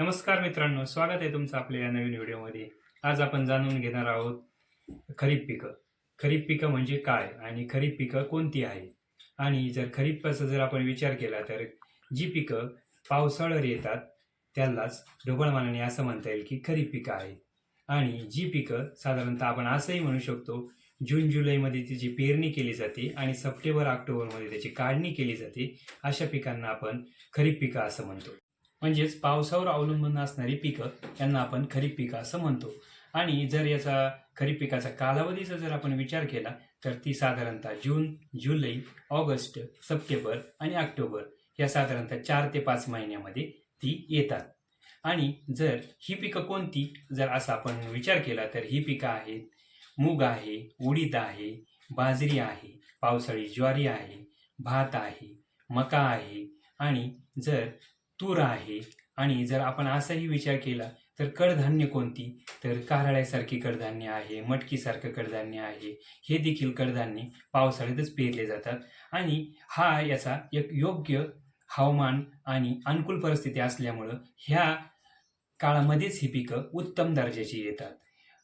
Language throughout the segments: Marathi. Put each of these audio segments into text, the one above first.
नमस्कार मित्रांनो स्वागत आहे तुमचं आपल्या या नवीन व्हिडिओमध्ये. आज आपण जाणून घेणार आहोत खरीप पिकं. खरीप पिकं म्हणजे काय आणि खरीप पिकं कोणती आहे आणि जर खरीपाचा जर आपण विचार केला तर जी पिकं पावसाळ्यावर येतात त्यालाच ढोबळमानाने असं म्हणता येईल की खरीप पिकं आहे आणि जी पिकं साधारणतः आपण असंही म्हणू शकतो जून जुलैमध्ये तिची पेरणी केली जाते आणि सप्टेंबर ऑक्टोबरमध्ये त्याची काढणी केली जाते अशा पिकांना आपण खरीप पिकं असं म्हणतो. म्हणजेच पावसावर अवलंबून असणारी पिकं यांना आपण खरीप पिकं असं म्हणतो. आणि जर याचा खरीप पिकाचा कालावधीचा जर आपण विचार केला तर ती साधारणतः जून जुलै ऑगस्ट सप्टेंबर आणि ऑक्टोबर या साधारणतः चार ते पाच महिन्यामध्ये ती येतात. आणि जर ही पिकं कोणती जर असा आपण विचार केला तर ही पिकं आहेत मूग आहे उडीद आहे बाजरी आहे पावसाळी ज्वारी आहे भात आहे मका आहे. आणि जर तूर आहे. आणि जर आपण असाही विचार केला तर कडधान्य कोणती? तर कारळ्यासारखी कडधान्य आहे मटकीसारखं कडधान्य आहे. हे देखील कडधान्य पावसाळ्यातच पेरले जातात. आणि हा याचा एक योग्य हवामान आणि अनुकूल परिस्थिती असल्यामुळं ह्या काळामध्येच ही पिकं उत्तम दर्जाची येतात.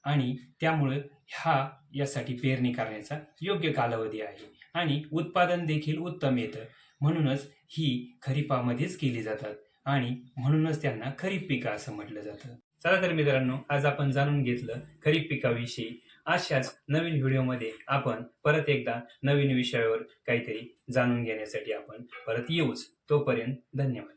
आणि त्यामुळं हा यासाठी पेरणी करण्याचा योग्य कालावधी आहे. आणि उत्पादन देखील उत्तम येतं. म्हणूनच ही खरीपामध्येच केली जातात आणि म्हणूनच त्यांना खरीप पिकं असं म्हटलं जातं. चला तर मित्रांनो आज आपण जाणून घेतलं खरीप पिकाविषयी. अशाच नवीन व्हिडिओमध्ये आपण परत एकदा नवीन विषयावर काहीतरी जाणून घेण्यासाठी आपण परत येऊच. तोपर्यंत धन्यवाद.